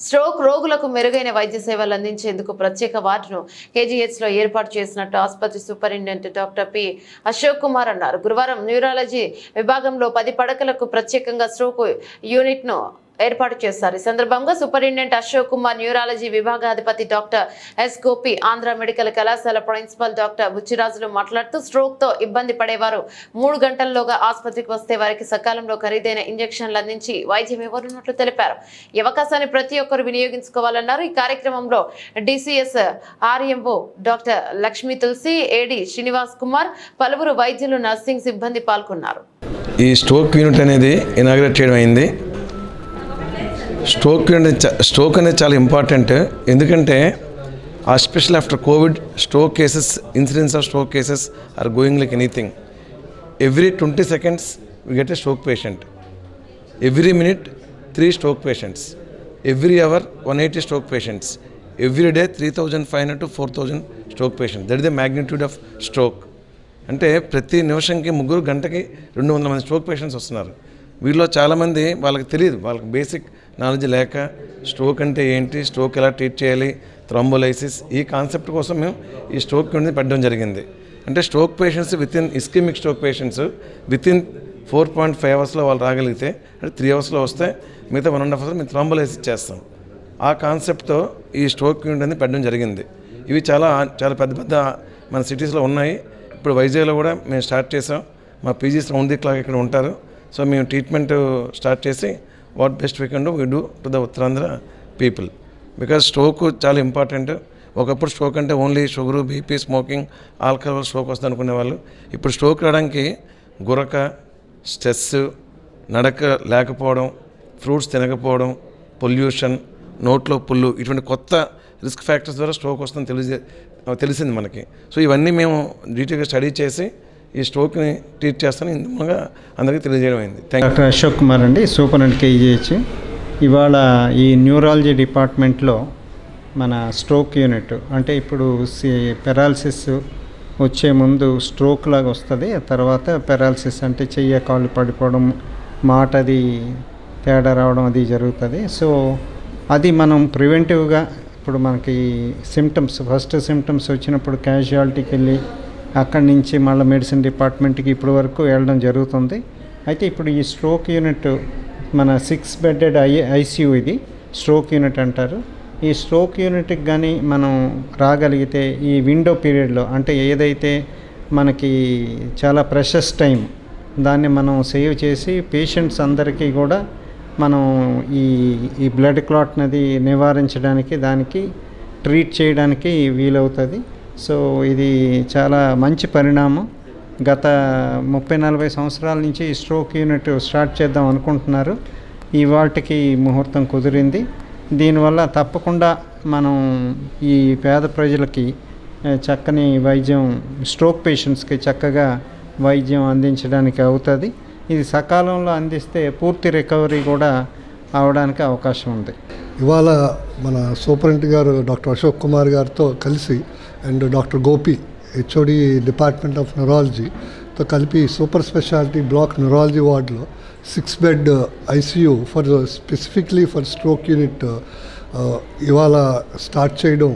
Stroke రోగులకు మెరుగైన వైద్య సేవలు అందించేందుకు ప్రత్యేక వార్డును కేజీహెచ్లో ఏర్పాటు చేసినట్టు ఆసుపత్రి superintendent doctor P Ashok Kumar అన్నారు. గురువారం న్యూరాలజీ విభాగంలో పది పడకలకు ప్రత్యేకంగా స్ట్రోక్ యూనిట్ను ఏర్పాటు చేశారు. ఈ సందర్భంగా superintendent Ashok Kumar neurology విభాగాధిపతి doctor S Gopi Andhra medical కళాశాల ప్రిన్సిపల్ డాక్టర్ బుచ్చిరాజులు మాట్లాడుతూ స్ట్రోక్తో ఇబ్బంది పడేవారు. మూడు గంటల్లోగా ఆసుపత్రికి వస్తే వారికి సకాలంలో ఖరీదైన ఇంజక్షన్లు అందించి వైద్యం ఇవ్వనున్నట్లు తెలిపారు. ఈ అవకాశాన్ని ప్రతి ఒక్కరు వినియోగించుకోవాలన్నారు. ఈ కార్యక్రమంలో DCS RMO doctor Lakshmi Tulasi AD Srinivas Kumar పలువురు వైద్యులు నర్సింగ్ సిబ్బంది పాల్గొన్నారు. ఈ స్ట్రోక్ యూనిట్ అనేది ఇనాగ్రేట్ చేయడం అయింది. స్ట్రోక్ అనేది స్ట్రోక్ అనేది చాలా ఇంపార్టెంట్ ఎందుకంటే ఆ special after COVID stroke cases incidence of stroke cases are going like anything. Every twenty seconds we get a stroke patient. Every minute three stroke patients. Every hour one eighty stroke patients. Every day three thousand five hundred to four thousand stroke patient. That is the magnitude of stroke. అంటే ప్రతి నిమిషంకి ముగ్గురు గంటకి రెండు వందల మంది stroke patients వస్తున్నారు. వీళ్ళలో చాలామంది వాళ్ళకి తెలియదు. వాళ్ళకి బేసిక్ నాలెడ్జ్ లేక స్ట్రోక్ అంటే ఏంటి స్ట్రోక్ ఎలా ట్రీట్ చేయాలి థ్రాంబోలైసిస్ ఈ కాన్సెప్ట్ కోసం మేము ఈ స్ట్రోక్ యూనిట్ పెట్టడం జరిగింది. అంటే stroke patients with in ischaemic stroke patients with in four point five అవర్స్లో వాళ్ళు రాగలిగితే అంటే త్రీ అవర్స్లో వస్తే మిగతా వన్ అండ్ హాఫ్ అవర్స్ మేము థ్రాంబోలైసిస్ చేస్తాం. ఆ కాన్సెప్ట్తో ఈ స్ట్రోక్ యూనిట్ అనేది పెట్టడం జరిగింది. ఇవి చాలా చాలా పెద్ద పెద్ద మన సిటీస్లో ఉన్నాయి. ఇప్పుడు వైజాగ్లో కూడా మేము స్టార్ట్ చేసాం మా పీజీస్ రౌండ్ ది క్లాక్ ఇక్కడ ఉంటారు. సో మేము ట్రీట్మెంట్ స్టార్ట్ చేసి what best we can do we do to the Uttarandhra people because stroke చాలా ఇంపార్టెంట్ ఒకప్పుడు స్ట్రోక్ అంటే only sugar BP smoking alcohol stroke వస్తుంది అనుకునే వాళ్ళు. ఇప్పుడు స్ట్రోక్ రావడానికి గురక స్ట్రెస్ నడక లేకపోవడం ఫ్రూట్స్ తినకపోవడం పొల్యూషన్ నోట్లో పుల్లు ఇటువంటి కొత్త రిస్క్ ఫ్యాక్టర్స్ ద్వారా స్ట్రోక్ వస్తుందని తెలిసి తెలిసింది మనకి. సో ఇవన్నీ మేము డీటెయిల్గా స్టడీ చేసి ఈ స్ట్రోక్ని ట్రీట్ చేస్తాను ఇందుగా అందరికీ తెలియజేయడం అయింది థ్యాంక్ డాక్టర్ అశోక్ కుమార్ అండి సూపర్ అండ్ కేజీహెచ్. ఇవాళ ఈ న్యూరాలజీ డిపార్ట్మెంట్లో మన స్ట్రోక్ యూనిట్ అంటే ఇప్పుడు పెరాలసిస్ వచ్చే ముందు స్ట్రోక్ లాగా వస్తుంది ఆ తర్వాత పెరాలసిస్ అంటే చెయ్య కాళ్ళు పడిపోవడం మాట అది తేడా రావడం అది జరుగుతుంది. సో అది మనం ప్రివెంటివ్గా ఇప్పుడు మనకి సిమ్టమ్స్ ఫస్ట్ సిమ్టమ్స్ వచ్చినప్పుడు క్యాజువాలిటీకి వెళ్ళి అక్కడి నుంచి మళ్ళీ మెడిసిన్ డిపార్ట్మెంట్కి ఇప్పటి వరకు వెళ్ళడం జరుగుతుంది. అయితే ఇప్పుడు ఈ స్ట్రోక్ యూనిట్ మన సిక్స్ బెడ్డెడ్ ఐ ఐసీయూ ఇది స్ట్రోక్ యూనిట్ అంటారు. ఈ స్ట్రోక్ యూనిట్కి కానీ మనం రాగలిగితే ఈ విండో పీరియడ్లో అంటే ఏదైతే మనకి చాలా ప్రెషస్ టైం దాన్ని మనం సేవ్ చేసి పేషెంట్స్ అందరికీ కూడా మనం ఈ ఈ బ్లడ్ క్లాట్నది నివారించడానికి దానికి ట్రీట్ చేయడానికి వీలవుతుంది. సో ఇది చాలా మంచి పరిణామం. గత ముప్పై నలభై సంవత్సరాల నుంచి ఈ స్ట్రోక్ యూనిట్ స్టార్ట్ చేద్దాం అనుకుంటున్నారు. ఈ వాటికి ముహూర్తం కుదిరింది. దీనివల్ల తప్పకుండా మనం ఈ పేద ప్రజలకి చక్కని వైద్యం స్ట్రోక్ పేషెంట్స్కి చక్కగా వైద్యం అందించడానికి అవుతుంది. ఇది సకాలంలో అందిస్తే పూర్తి రికవరీ కూడా అవడానికి అవకాశం ఉంది. ఇవాళ మన సూపరింట్ గారు డాక్టర్ అశోక్ కుమార్ గారితో కలిసి and doctor Gopi HOD department of న్యూరాలజీతో కలిపి సూపర్ స్పెషాలిటీ బ్లాక్ న్యూరాలజీ వార్డులో six bed ICU for specifically for stroke unit ఇవాళ స్టార్ట్ చేయడం